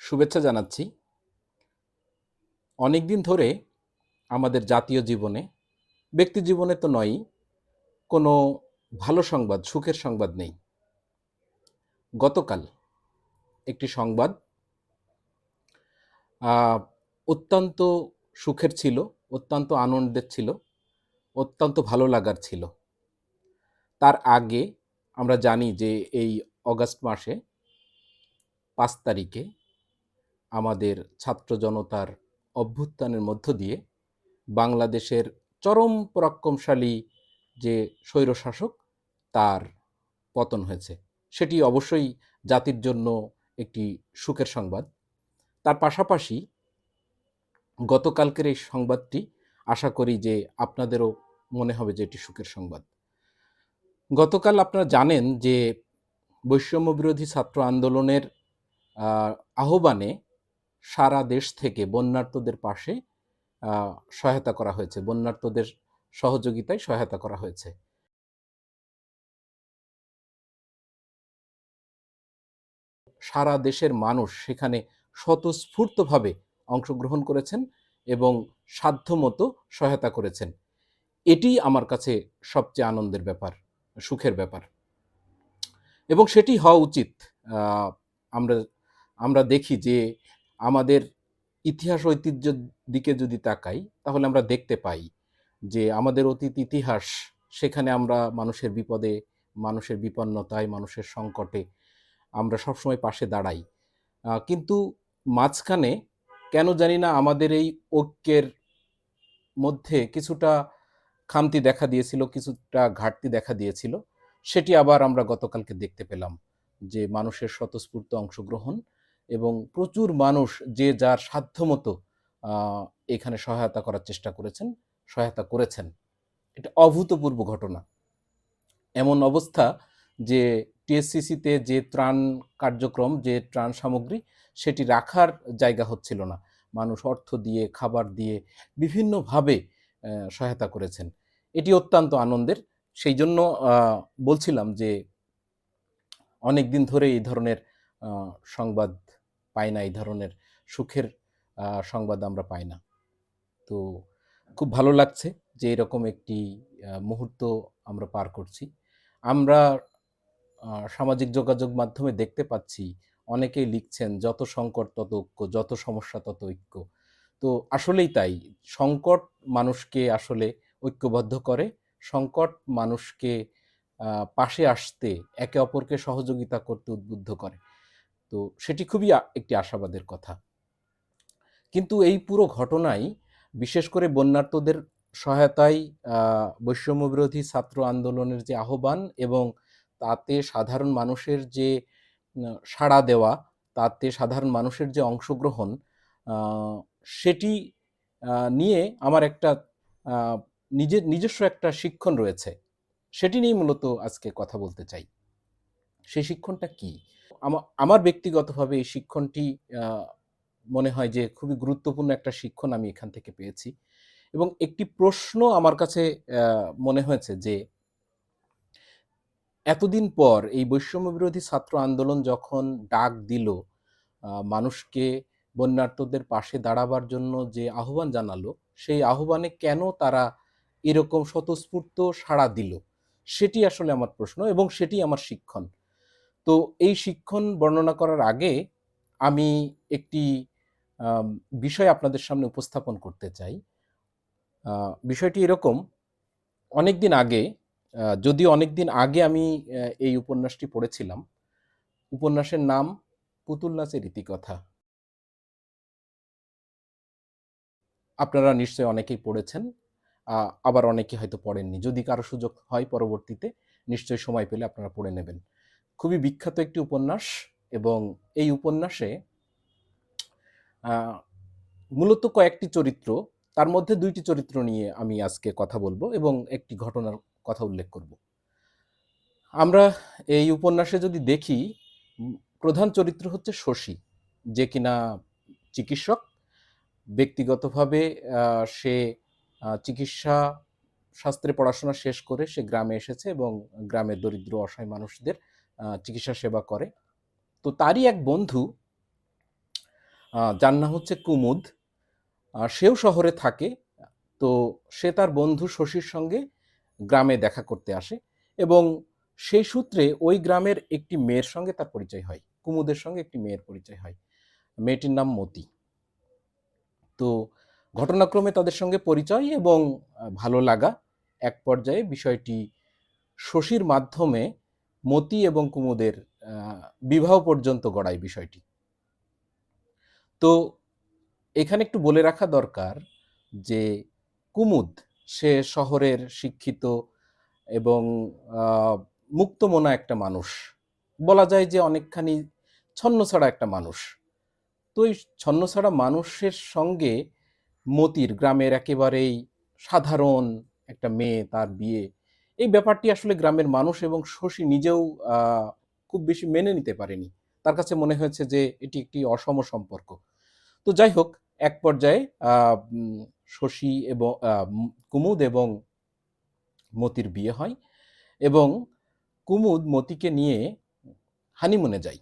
শুভেচ্ছা জানাচ্ছি। অনেক দিন ধরে আমাদের জাতীয় জীবনে, ব্যক্তি জীবনে তো নয়ই, কোনো ভালো সংবাদ, সুখের সংবাদ নেই। গতকাল একটি সংবাদ অত্যন্ত সুখের ছিল, অত্যন্ত আনন্দের ছিল, অত্যন্ত ভালো লাগার ছিল। তার আগে আমরা জানি যে এই অগাস্ট মাসে পাঁচ তারিখে আমাদের ছাত্র জনতার অভ্যুত্থানের মধ্য দিয়ে বাংলাদেশের চরম পরাক্রমশালী যে স্বৈরশাসক, তার পতন হয়েছে। সেটি অবশ্যই জাতির জন্য একটি সুখের সংবাদ। তার পাশাপাশি গতকালকের এই সংবাদটি আশা করি যে আপনাদেরও মনে হবে যে এটি সুখের সংবাদ। গতকাল আপনারা জানেন যে বৈষম্য বিরোধী ছাত্র আন্দোলনের আহ্বানে সারা দেশ থেকে বন্যার্তদের পাশে সহায়তা করা হয়েছে। বন্যার্তদের সহযোগিতায় সহায়তা করা হয়েছে। সারা দেশের মানুষ সেখানে স্বতঃস্ফূর্তভাবে অংশগ্রহণ করেছেন এবং সাধ্যমতো সহায়তা করেছেন। এটি আমার কাছে সবচেয়ে আনন্দের ব্যাপার, সুখের ব্যাপার। এবং সেটি হওয়া উচিত। আমরা আমরা দেখি যে আমাদের ইতিহাস ঐতিহ্যের দিকে যদি তাকাই, তাহলে আমরা দেখতে পাই যে আমাদের অতীত ইতিহাস, সেখানে আমরা মানুষের বিপদে, মানুষের বিপন্নতায়, মানুষের সংকটে আমরা সবসময় পাশে দাঁড়াই। কিন্তু মাঝখানে কেন জানি না আমাদের এই ঐক্যের মধ্যে কিছুটা খামতি দেখা দিয়েছিল, কিছুটা ঘাটতি দেখা দিয়েছিল, সেটি আবার আমরা গতকালকে দেখতে পেলাম যে মানুষের স্বতঃস্ফূর্ত অংশগ্রহণ এবং প্রচুর মানুষ যে যার সাধ্যমতো এখানে সহায়তা করার চেষ্টা করেছেন, সহায়তা করেছেন। এটা অভূতপূর্ব ঘটনা। এমন অবস্থা যে টিএসসিসিতে যে ত্রাণ কার্যক্রম, যে ত্রাণ সামগ্রী, সেটি রাখার জায়গা হচ্ছিল না। মানুষ অর্থ দিয়ে, খাবার দিয়ে বিভিন্নভাবে সহায়তা করেছেন। এটি অত্যন্ত আনন্দের। সেই জন্য বলছিলাম যে অনেক দিন ধরে এই ধরনের সংবাদ পাই না, এই ধরনের সুখের সংবাদ আমরা পাই না। তো খুব ভালো লাগছে যে এরকম একটি মুহূর্ত আমরা পার করছি। আমরা সামাজিক যোগাযোগ মাধ্যমে দেখতে পাচ্ছি, অনেকেই লিখছেন, যত সংকট তত ঐক্য, যত সমস্যা তত ঐক্য। তো আসলেই তাই, সংকট মানুষকে আসলে ঐক্যবদ্ধ করে, সংকট মানুষকে পাশে আসতে, একে অপরকে সহযোগিতা করতে উদ্বুদ্ধ করে। তো সেটি খুবই একটি আশাবাদের কথা। কিন্তু এই পুরো ঘটনাই বিশেষ করে বন্যার্তদের সহায়তায় আহ, বৈষম্য বিরোধী ছাত্র আন্দোলনের যে আহ্বান এবং তাতে সাধারণ মানুষের যে সাড়া দেওয়া তাতে সাধারণ মানুষের যে অংশগ্রহণ সেটি নিয়ে আমার একটা নিজের নিজস্ব একটা শিক্ষণ রয়েছে। সেটি নিয়ে মূলত আজকে কথা বলতে চাই। সেই শিক্ষণটা কি? আমার ব্যক্তিগতভাবে এই শিক্ষণটি মনে হয় যে খুবই গুরুত্বপূর্ণ একটা শিক্ষণ আমি এখান থেকে পেয়েছি। এবং একটি প্রশ্ন আমার কাছে মনে হয়েছে যে, এতদিন পর এই বৈষম্য বিরোধী ছাত্র আন্দোলন যখন ডাক দিল মানুষকে বন্যার্থদের পাশে দাঁড়াবার জন্য যে আহ্বান জানালো, সেই আহ্বানে কেন তারা এরকম স্বতঃস্ফূর্ত সাড়া দিল? সেটি আসলে আমার প্রশ্ন এবং সেটি আমার শিক্ষণ। তো এই শিক্ষণ বর্ণনা করার আগে আমি একটি বিষয় আপনাদের সামনে উপস্থাপন করতে চাই। বিষয়টি এরকম অনেক দিন আগে যদিও অনেক দিন আগে আমি এই উপন্যাসটি পড়েছিলাম। উপন্যাসের নাম পুতুল নাচের রীতিকথা আপনারা নিশ্চয়ই অনেকেই পড়েছেন আবার অনেকে হয়তো পড়েননি। যদি কারও সুযোগ হয় পরবর্তীতে, নিশ্চয়ই সময় পেলে আপনারা পড়ে নেবেন। খুবই বিখ্যাত একটি উপন্যাস এবং এই উপন্যাসে মূলত কয়েকটি চরিত্র, তার মধ্যে দুইটি চরিত্র নিয়ে আমি আজকে কথা বলব এবং একটি ঘটনার কথা উল্লেখ করব। আমরা এই উপন্যাসে যদি দেখি, প্রধান চরিত্র হচ্ছে শশী, যে কিনা চিকিৎসক। ব্যক্তিগতভাবে সে চিকিৎসা শাস্ত্রে পড়াশোনা শেষ করে সে গ্রামে এসেছে এবং গ্রামের দরিদ্র, অসহায় মানুষদের চিকিৎসা সেবা করে। তো তারই এক বন্ধু যার নাম হচ্ছে কুমুদ সেও শহরে থাকে। তো সে তার বন্ধু শশীর সঙ্গে গ্রামে দেখা করতে আসে এবং সেই সূত্রে ওই গ্রামের একটি মেয়ের সঙ্গে তার পরিচয় হয়। কুমুদের সঙ্গে একটি মেয়ের পরিচয় হয়। মেয়েটির নাম মতি। তো ঘটনাক্রমে তাদের সঙ্গে পরিচয় এবং ভালো লাগা। এক পর্যায়ে বিষয়টি শশীর মাধ্যমে মতি এবং কুমুদের বিবাহ পর্যন্ত গড়ায় বিষয়টি। তো এখানে একটু বলে রাখা দরকার যে কুমুদ, সে শহরের শিক্ষিত এবং মুক্তমনা একটা মানুষ। বলা যায় যে অনেকখানি ছন্নছাড়া একটা মানুষ। তো এই ছন্নছাড়া মানুষের সঙ্গে মতির গ্রামের একেবারেই সাধারণ একটা মেয়ে তার বিয়ে এই ব্যাপারটি আসলে গ্রামের মানুষ এবং শশী নিজেও খুব বেশি মেনে নিতে পারেনি। তার কাছে মনে হয়েছে যে এটি একটি অসম সম্পর্ক। তো যাই হোক, এক পর্যায়ে শশী এবং কুমুদ এবং মতির বিয়ে হয় এবং কুমুদ মতিকে নিয়ে হানিমুনে যায়,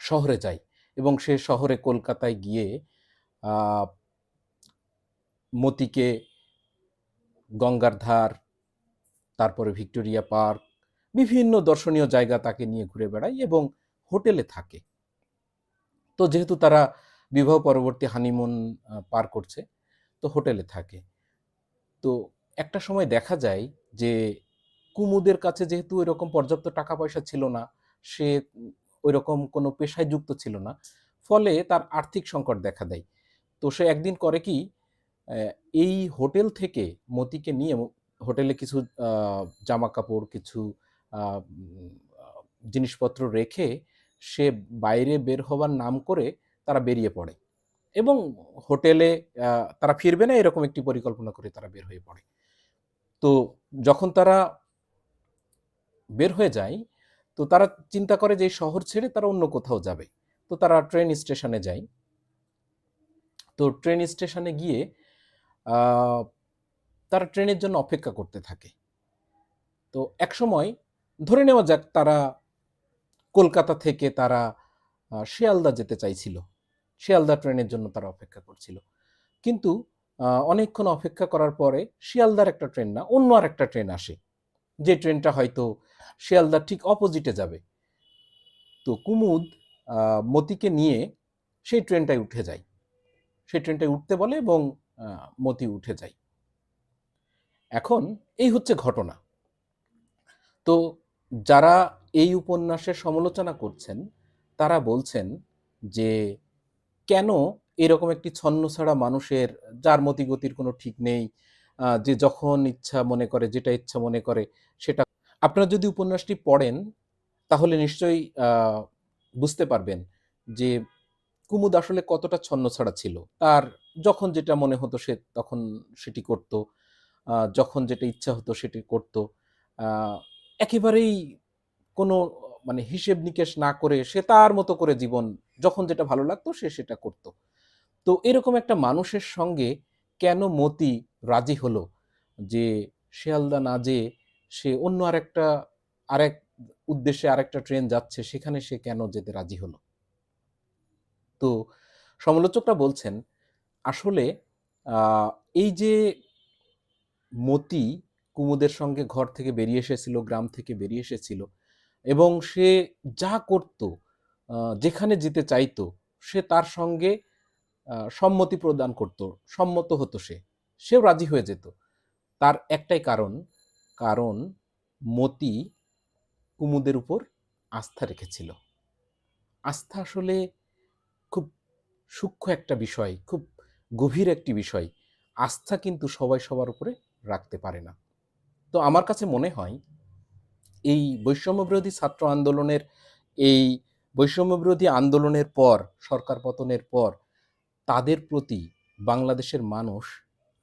শহরে যায় এবং সে শহরে কলকাতায় গিয়ে মতিকে গঙ্গার ধার তারপরে ভিক্টোরিয়া পার্ক, বিভিন্ন দর্শনীয় জায়গা তাকে নিয়ে ঘুরে বেড়ায় এবং হোটেলে থাকে। তো যেহেতু তারা বিবাহ পরবর্তী হানিমুন পার করছে, তো হোটেলে থাকে। তো একটা সময় দেখা যায় যে কুমুদের কাছে যেহেতু এরকম পর্যাপ্ত টাকা পয়সা ছিল না, সে ওই রকম কোনো পেশায় যুক্ত ছিল না, ফলে তার আর্থিক সংকট দেখা দেয়। তো সে একদিন করে কি এই হোটেল থেকে মতিকে নিয়ে হোটেলে কিছু জামা কাপড় কিছু জিনিসপত্র রেখে সে বাইরে বের হবার নাম করে তারা বেরিয়ে পড়ে। এবং হোটেলে তারা ফিরবে না এরকম একটি পরিকল্পনা করে তারা বের হয়ে পড়ে। তো যখন তারা বের হয়ে যায়, তো তারা চিন্তা করে যে শহর ছেড়ে তারা অন্য কোথাও যাবে। তো তারা ট্রেন স্টেশনে যায়। তো ট্রেন স্টেশনে গিয়ে তারা ট্রেনের জন্য অপেক্ষা করতে থাকে। তো এক সময় ধরে নেওয়া যাক তারা কলকাতা থেকে তারা শিয়ালদা যেতে চাইছিল। শিয়ালদা ট্রেনের জন্য তারা অপেক্ষা করছিল। কিন্তু অনেকক্ষণ অপেক্ষা করার পরে শিয়ালদার একটা ট্রেন না, অন্য আর একটা ট্রেন আসে। যে ট্রেনটা হয়তো শিয়ালদার ঠিক অপোজিটে যাবে। তো কুমুদ মতিকে নিয়ে সেই ট্রেনটায় উঠে যায়। সেই ট্রেনটায় উঠতে বলে এবং মতি উঠে যায়। এখন এই হচ্ছে ঘটনা। তো যারা এই উপন্যাসের সমালোচনা করছেন, তারা বলছেন যে কেন এরকম একটি ছন্নছাড়া মানুষের, যার মতিগতির কোনো ঠিক নেই যে যখন ইচ্ছা মনে করে, যেটা ইচ্ছা মনে করে, সেটা আপনারা যদি উপন্যাসটি পড়েন, তাহলে নিশ্চয়ই বুঝতে পারবেন যে কুমুদ আসলে কতটা ছন্নছাড়া ছিল। তার যখন যেটা মনে হতো সে, তখন সেটি করত। যখন যেটা ইচ্ছা হতো সেটি করত। একেবারেই কোনো মানে হিসেব নিকেশ না করে সে তার মতো করে জীবন, যখন যেটা ভালো লাগতো সে সেটা করত। তো এরকম একটা মানুষের সঙ্গে কেন মতি রাজি হলো? যে শিয়ালদা না যেয়ে সে অন্য আরেকটা, আরেক উদ্দেশ্যে আরেকটা ট্রেন যাচ্ছে, সেখানে সে কেন যেতে রাজি হলো? তো সমালোচকরা বলছেন, আসলে এই যে মতি কুমুদের সঙ্গে ঘর থেকে বেরিয়ে এসেছিল, গ্রাম থেকে বেরিয়ে এসেছিল এবং সে যা করত যেখানে যেতে চাইতো, সে তার সঙ্গে সম্মতি প্রদান করত, সম্মত হতো সে, সেও রাজি হয়ে যেত। তার একটাই কারণ কারণ মতি কুমুদের উপর আস্থা রেখেছিল। আস্থা আসলে খুব সূক্ষ্ম একটা বিষয়, খুব গভীর একটি বিষয়। আস্থা কিন্তু সবাই সবার উপরে রাখতে পারে না। তো আমার কাছে মনে হয়, এই বৈষম্যবিরোধী ছাত্র আন্দোলনের, এই বৈষম্যবিরোধী আন্দোলনের পর, সরকার পতনের পর, তাদের প্রতি বাংলাদেশের মানুষ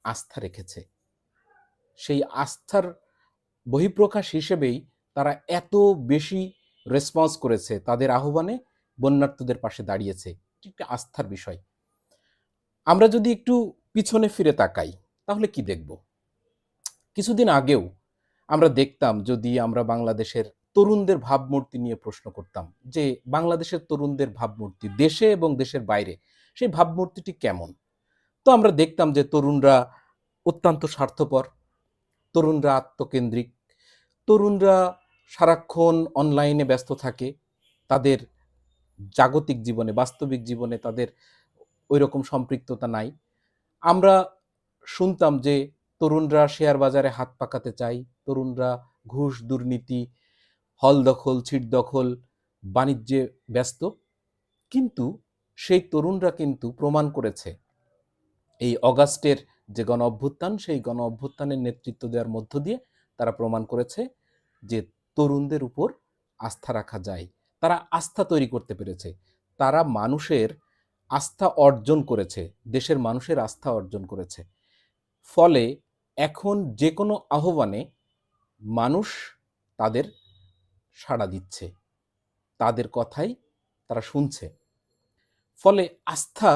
আস্থা রেখেছে। সেই আস্থার বহিঃপ্রকাশ হিসেবেই তারা এত বেশি রেসপন্স করেছে, তাদের আহ্বানে বন্যার্থদের পাশে দাঁড়িয়েছে। একটি আস্থার বিষয়। আমরা যদি একটু পিছনে ফিরে তাকাই, তাহলে কি দেখব? কিছুদিন আগেও আমরা দেখতাম যদি আমরা বাংলাদেশের তরুণদের ভাবমূর্তি নিয়ে প্রশ্ন করতাম যে বাংলাদেশের তরুণদের ভাবমূর্তি দেশে এবং দেশের বাইরে সেই ভাবমূর্তিটি কেমন? তো আমরা দেখতাম যে তরুণরা অত্যন্ত স্বার্থপর, তরুণরা আত্মকেন্দ্রিক, তরুণরা সারাক্ষণ অনলাইনে ব্যস্ত থাকে, তাদের জাগতিক জীবনে, বাস্তবিক জীবনে তাদের ওই রকম সম্পৃক্ততা নাই। আমরা শুনতাম যে তরুণরা শেয়ার বাজারে হাত পাকাতে চায়, তরুণরা ঘুষ, দুর্নীতি, হল দখল, ছিট দখল, বাণিজ্যে ব্যস্ত। কিন্তু সেই তরুণরা কিন্তু প্রমাণ করেছে। এই অগাস্টের যে গণ অভ্যুত্থান, সেই গণ অভ্যুত্থানের নেতৃত্ব দেওয়ার মধ্য দিয়ে তারা প্রমাণ করেছে যে তরুণদের উপর আস্থা রাখা যায়। তারা আস্থা তৈরি করতে পেরেছে। তারা মানুষের আস্থা অর্জন করেছে। দেশের মানুষের আস্থা অর্জন করেছে। ফলে এখন যে কোনো আহ্বানে মানুষ তাদের সাড়া দিচ্ছে, তাদের কথাই তারা শুনছে। ফলে আস্থা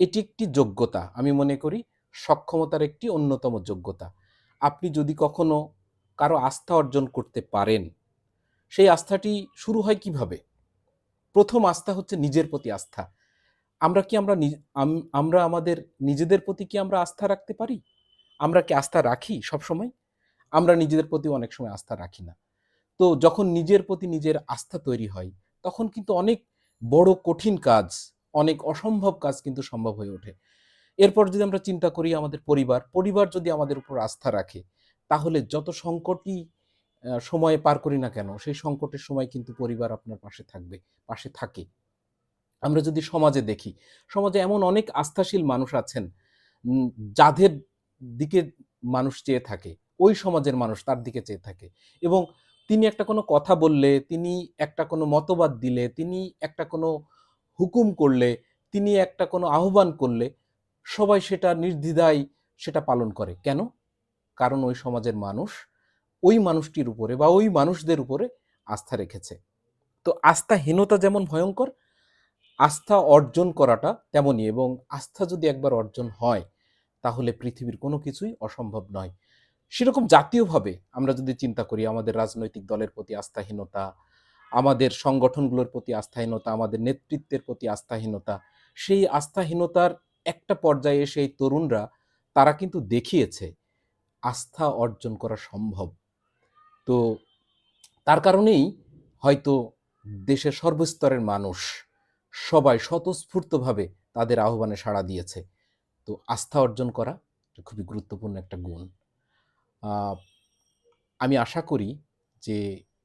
এটি একটি যোগ্যতা, আমি মনে করি সক্ষমতার একটি অন্যতম যোগ্যতা। আপনি যদি কখনো কারও আস্থা অর্জন করতে পারেন, সেই আস্থাটি শুরু হয় কীভাবে? প্রথম আস্থা হচ্ছে নিজের প্রতি আস্থা। আমরা কি আমরা আমরা আমাদের নিজেদের প্রতি কি আমরা আস্থা রাখতে পারি? আমরা কি আস্থা রাখি সব সময় আমরা নিজেদের প্রতি অনেক সময় আস্থা রাখি না। তো যখন নিজের প্রতি নিজের আস্থা তৈরি হয়, তখন কিন্তু অনেক বড় কঠিন কাজ, অনেক অসম্ভব কাজ কিন্তু সম্ভব হয়ে ওঠে। এরপর যদি আমরা চিন্তা করি আমাদের পরিবার পরিবার যদি আমাদের উপর আস্থা রাখে, তাহলে যত সংকটই সময়ে পার করি না কেন, সেই সংকটের সময় কিন্তু পরিবার আপনার পাশে থাকবে, পাশে থাকে। আমরা যদি সমাজে দেখি, সমাজে এমন অনেক আস্থাশীল মানুষ আছেন যাদের দিকে মানুষ চেয়ে থাকে, ওই সমাজের মানুষ তার দিকে চেয়ে থাকে। এবং তিনি একটা কোনো কথা বললে, তিনি একটা কোনো মতবাদ দিলে, তিনি একটা কোনো হুকুম করলে, তিনি একটা কোনো আহ্বান করলে, সবাই সেটা নির্দ্বিধায় সেটা পালন করে। কেন? কারণ ওই সমাজের মানুষ ওই মানুষটির উপরে বা ওই মানুষদের উপরে আস্থা রেখেছে। তো আস্থাহীনতা যেমন ভয়ঙ্কর, আস্থা অর্জন করাটা তেমনই এবং আস্থা যদি একবার অর্জন হয় তাহলে পৃথিবীর কোনো কিছুই অসম্ভব নয়। সেরকম জাতীয়ভাবে আমরা যদি চিন্তা করি, আমাদের রাজনৈতিক দলের প্রতি আস্থাহীনতা, আমাদের সংগঠনগুলোর প্রতি আস্থাহীনতা, আমাদের নেতৃত্বের প্রতি আস্থাহীনতা, সেই আস্থাহীনতার একটা পর্যায়ে সেই তরুণরা, তারা কিন্তু দেখিয়েছে আস্থা অর্জন করা সম্ভব। তো তার কারণেই হয়তো দেশের সর্বস্তরের মানুষ সবাই স্বতঃস্ফূর্তভাবে তাদের আহ্বানে সাড়া দিয়েছে। তো আস্থা অর্জন করা খুবই গুরুত্বপূর্ণ একটা গুণ। আমি আশা করি যে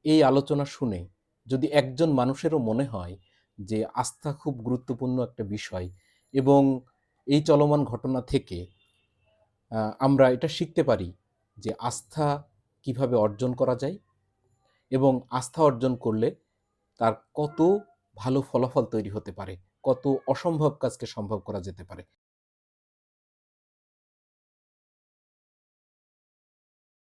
এই আলোচনা শুনে যদি একজন মানুষেরও মনে হয় যে আস্থা খুব গুরুত্বপূর্ণ একটা বিষয় এবং এই চলমান ঘটনা থেকে আমরা এটা শিখতে পারি যে আস্থা কীভাবে অর্জন করা যায় এবং আস্থা অর্জন করলে তার কত ভালো ফলাফল তৈরি হতে পারে, কত অসম্ভব কাজকে সম্ভব করা যেতে পারে।